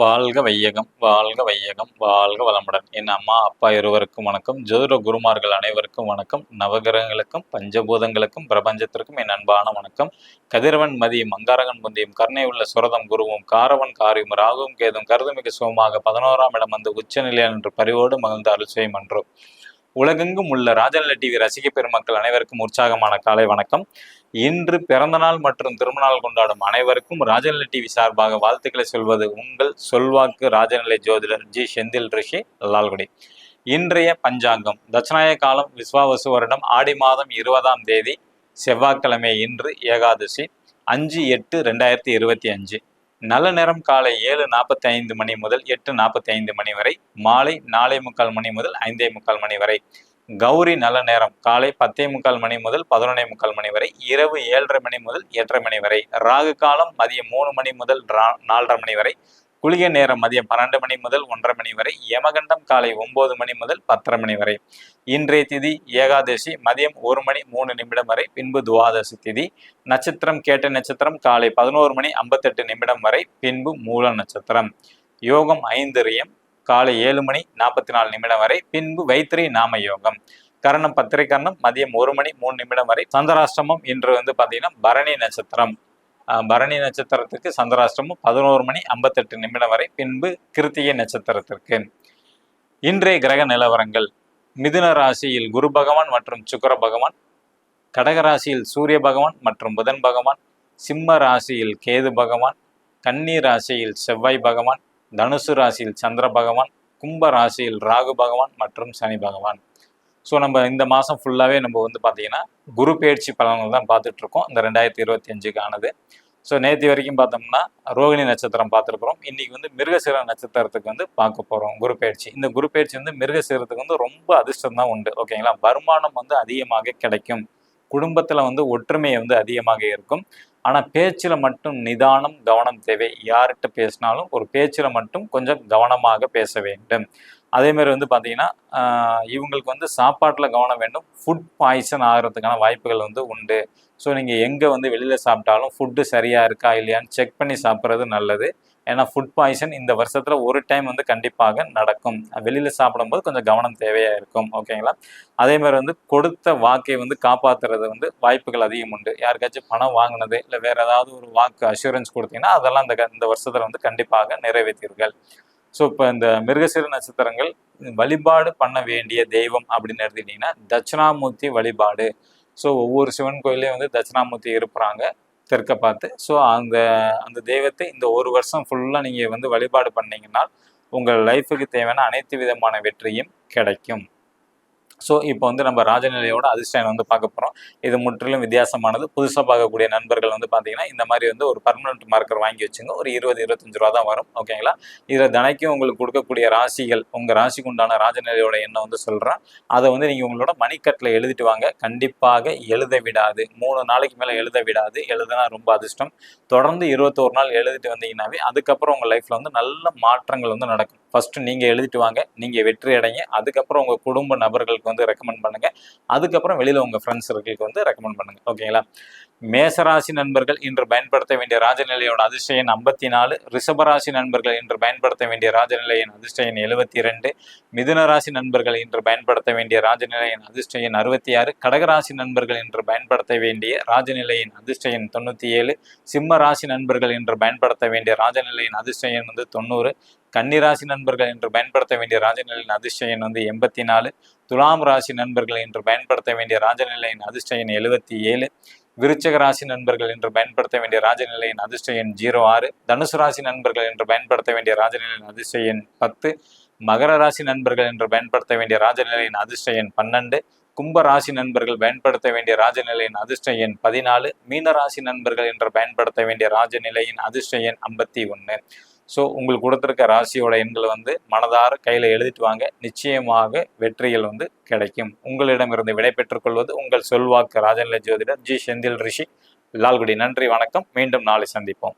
வாழ்க வையகம் வாழ்க வையகம் வாழ்க வளமுடன். என் அம்மா அப்பா இருவருக்கும் வணக்கம். ஜோதிட குருமார்கள் அனைவருக்கும் வணக்கம். நவகிரகங்களுக்கும் பஞ்சபூதங்களுக்கும் பிரபஞ்சத்திற்கும் என் அன்பான வணக்கம். கதிரவன் மதியம் அங்காரகன் முந்தியும் கருணை உள்ள சுரதம் குருவும் காரவன் காரியும் ராகுவும் கேதும் கருதுமிகு சுகமாக பதினோராம் இடம் வந்து உச்சநிலையில் என்று பரிவோடு மகிழ்ந்த அருள்செய் மன்றோம் உலகெங்கும் உள்ள ராஜநிலை டிவி ரசிக பெருமக்கள் அனைவருக்கும் உற்சாகமான காலை வணக்கம். இன்று பிறந்தநாள் மற்றும் திருமணநாள் கொண்டாடும் அனைவருக்கும் ராஜநிலை டிவி சார்பாக வாழ்த்துக்களை சொல்வது உங்கள் சொல்வாக்கு ராஜநிலை ஜோதிடர் ஜி செந்தில் ரிஷி லால்குடி. இன்றைய பஞ்சாங்கம் தட்சநாய காலம் விஸ்வாவசு வருடம் ஆடி மாதம் இருபதாம் தேதி செவ்வாய்க்கிழமை இன்று ஏகாதசி அஞ்சு எட்டு ரெண்டாயிரத்தி இருபத்தி அஞ்சு. நல்ல நேரம் காலை ஏழு நாற்பத்தி ஐந்து மணி முதல் எட்டு நாற்பத்தி ஐந்து மணி வரை மாலை நாலே முக்கால் மணி முதல் ஐந்தே முக்கால் மணி வரை. கௌரி நல்ல நேரம். காலை பத்தே முக்கால் மணி முதல் பதினொன்னே முக்கால் மணி வரை இரவு ஏழரை மணி முதல் எட்டரை மணி வரை ராகு காலம் மதியம் மூணு மணி முதல் நாலரை மணி வரை குளிகை நேரம் மதியம் பன்னெண்டு மணி முதல் ஒன்றரை மணி வரை யமகண்டம் காலை ஒன்பது மணி முதல் பத்தரை மணி வரை. இன்றைய திதி ஏகாதசி மதியம் ஒரு மணி மூணு நிமிடம் வரை பின்பு துவாதசி திதி. நட்சத்திரம் கேட்ட நட்சத்திரம் காலை பதினோரு மணி ஐம்பத்தெட்டு நிமிடம் வரை பின்பு மூல நட்சத்திரம். யோகம் ஐந்து காலை ஏழு மணி நாற்பத்தி நாலு நிமிடம் வரை பின்பு வைத்திரி நாம யோகம் கரணம் பத்திரை கரணம் மதியம் ஒரு மணி மூணு நிமிடம் வரை சந்திராஷ்டமம் இன்று வந்து பார்த்தீங்கன்னா பரணி நட்சத்திரம். பரணி நட்சத்திரத்துக்கு சந்திராஷ்டமம் பதினோரு மணி ஐம்பத்தெட்டு நிமிடம் வரை பின்பு கிருத்திகை நட்சத்திரத்திற்கு. இன்றைய கிரக நிலவரங்கள். மிதுன ராசியில் குரு பகவான் மற்றும் சுக்கர பகவான் கடக ராசியில் சூரிய பகவான் மற்றும் புதன் பகவான் சிம்ம ராசியில் கேது பகவான் கன்னி ராசியில் செவ்வாய் பகவான் தனுசு ராசியில் சந்திர பகவான் கும்ப ராசியில் ராகு பகவான் மற்றும் சனி பகவான். ஸோ நம்ம இந்த மாதம் ஃபுல்லாகவே நம்ம வந்து பார்த்தீங்கன்னா குரு பயிற்சி பலன்கள் தான் பார்த்துட்ருக்கோம் இந்த ரெண்டாயிரத்தி இருபத்தி அஞ்சுக்கானது ஸோ நேற்று வரைக்கும் பார்த்தோம்னா ரோகிணி நட்சத்திரம் பார்த்துருக்குறோம் இன்றைக்கி வந்து மிருகசீர நட்சத்திரத்துக்கு வந்து பார்க்க போகிறோம் குரு பயிற்சி. இந்த குரு பயிற்சி வந்து மிருகசீரத்துக்கு வந்து ரொம்ப அதிர்ஷ்டம் தான் உண்டு. ஓகேங்களா வருமானம் வந்து அதிகமாக கிடைக்கும். குடும்பத்தில் வந்து ஒற்றுமை வந்து அதிகமாக இருக்கும். ஆனால் பேச்சில் மட்டும் நிதானம் கவனம் தேவை. யார்கிட்ட பேசினாலும் ஒரு பேச்சில் மட்டும் கொஞ்சம் கவனமாக பேச வேண்டும். அதேமாரி வந்து பார்த்தீங்கன்னா இவங்களுக்கு வந்து சாப்பாட்டில் கவனம் வேண்டும். ஃபுட் பாய்சன் ஆகிறதுக்கான வாய்ப்புகள் வந்து உண்டு. ஸோ நீங்கள் எங்கே வந்து வெளியில் சாப்பிட்டாலும் ஃபுட்டு சரியாக இருக்கா இல்லையான்னு செக் பண்ணி சாப்பிட்றது நல்லது. ஏன்னா ஃபுட் பாய்சன் இந்த வருஷத்தில் ஒரு டைம் வந்து கண்டிப்பாக நடக்கும். வெளியில் சாப்பிடும்போது கொஞ்சம் கவனம் தேவையாக இருக்கும். ஓகேங்களா அதே மாதிரி வந்து கொடுத்த வாக்கை வந்து காப்பாற்றுறது வந்து வாய்ப்புகள் அதிகம் உண்டு. யாருக்காச்சும் பணம் வாங்கினது இல்லை வேற ஏதாவது ஒரு வாக்கு அஷூரன்ஸ் கொடுத்தீங்கன்னா அதெல்லாம் இந்த க- இந்த வருஷத்தில் வந்து கண்டிப்பாக நிறைவேற்றீர்கள். ஸோ இப்போ இந்த மிருகசீர நட்சத்திரங்கள் வழிபாடு பண்ண வேண்டிய தெய்வம் அப்படின்னு எடுத்துக்கிட்டிங்கன்னா தட்சிணாமூர்த்தி வழிபாடு. ஸோ ஒவ்வொரு சிவன் கோயிலையும் வந்து தட்சிணாமூர்த்தி இருப்பாங்க தெற்க பார்த்து. ஸோ அந்த அந்த தெய்வத்தை இந்த ஒரு வருஷம் ஃபுல்லாக நீங்கள் வந்து வழிபாடு பண்ணீங்கன்னா உங்கள் லைஃபுக்கு தேவையான அனைத்து விதமான வெற்றியும் கிடைக்கும். ஸோ இப்போ வந்து நம்ம ராஜநிலையோட அதிர்ஷ்டம் வந்து பார்க்க போகிறோம் இது முற்றிலும் வித்தியாசமானது. புதுசாக பார்க்கக்கூடிய நண்பர்கள் வந்து பார்த்தீங்கன்னா இந்த மாதிரி வந்து ஒரு பர்மனெண்ட் மார்க்கர் வாங்கி வச்சுங்க. ஒரு இருபது இருபத்தஞ்சு ரூபா தான் வரும். ஓகேங்களா இதில் தினைக்கும் உங்களுக்கு கொடுக்கக்கூடிய ராசிகள் உங்கள் ராசிக்கு உண்டான ராஜநிலையோட எண்ணம் வந்து சொல்கிறேன் அதை வந்து நீங்கள் உங்களோட மணிக்கட்டில் எழுதிட்டு வாங்க. கண்டிப்பாக எழுத விடாது. மூணு நாளைக்கு மேலே எழுத விடாது. எழுதுனா ரொம்ப அதிர்ஷ்டம். தொடர்ந்து இருபத்தோரு நாள் எழுதிட்டு வந்தீங்கன்னாவே அதுக்கப்புறம் உங்கள் லைஃப்பில் வந்து நல்ல மாற்றங்கள் வந்து நடக்கும். ஃபஸ்ட்டு நீங்கள் எழுதிட்டு வாங்க நீங்கள் வெற்றி அடைங்க. அதுக்கப்புறம் உங்கள் குடும்ப நபர்களுக்கு வந்து ரெக்கமெண்ட் பண்ணுங்கள் அதுக்கப்புறம் வெளியில் உங்கள் ஃப்ரெண்ட்ஸ் சர்க்கிளுக்கு வந்து ரெக்கமெண்ட் பண்ணுங்க. ஓகேங்களா மேசராசி நண்பர்கள் இன்று பயன்படுத்த வேண்டிய ராஜநிலையோட அதிர்ஷ்ட எண் ஐம்பத்தி நாலு ரிஷபராசி நண்பர்கள் இன்று பயன்படுத்த வேண்டிய ராஜநிலை எண் அதிர்ஷ்ட எண் எழுபத்தி ரெண்டு மிதுன ராசி நண்பர்கள் இன்று பயன்படுத்த வேண்டிய ராஜநிலை எண் அதிர்ஷ்ட எண் அறுபத்தி ஆறு கடகராசி நண்பர்கள் இன்று பயன்படுத்த வேண்டிய ராஜநிலை எண் அதிர்ஷ்ட எண் தொண்ணூற்றி ஏழு சிம்ம ராசி நண்பர்கள் இன்று பயன்படுத்த வேண்டிய ராஜநிலை எண் அதிர்ஷ்ட எண் வந்து தொண்ணூறு கன்னிராசி நண்பர்கள் இன்று பயன்படுத்த வேண்டிய ராஜநிலையின் அதிர்ஷ்ட எண் வந்து எண்பத்தி நாலு துலாம் ராசி நண்பர்கள் இன்று பயன்படுத்த வேண்டிய ராஜநிலையின் அதிர்ஷ்ட எண் எழுபத்தி ஏழு விருச்சக ராசி நண்பர்கள் என்று பயன்படுத்த வேண்டிய ராஜநிலையின் அதிர்ஷ்ட எண் ஜீரோ ஆறு. தனுசு ராசி நண்பர்கள் என்று பயன்படுத்த வேண்டிய ராஜநிலையின் அதிர்ஷ்ட எண் பத்து. மகர ராசி நண்பர்கள் என்று பயன்படுத்த வேண்டிய ராஜநிலையின் அதிர்ஷ்ட எண் பன்னெண்டு. கும்ப ராசி நண்பர்கள் பயன்படுத்த வேண்டிய ராஜநிலையின் அதிர்ஷ்ட எண் பதினாலு. மீன ராசி நண்பர்கள் என்று பயன்படுத்த வேண்டிய ராஜநிலையின் அதிர்ஷ்ட எண் ஐம்பத்தி ஒன்று ஸோ உங்களுக்கு கொடுத்துருக்க ராசியோட எண்களை வந்து மனதார கையில் எழுதிட்டு வாங்க. நிச்சயமாக வெற்றிகள் வந்து கிடைக்கும். உங்களிடமிருந்து விடை பெற்றுக்கொள்வது உங்கள் சொல்வாக்கு. ராஜநிலை ஜோதிடர் ஜி. செந்தில் ரிஷி. லால்குடி நன்றி வணக்கம். மீண்டும் நாளை சந்திப்போம்.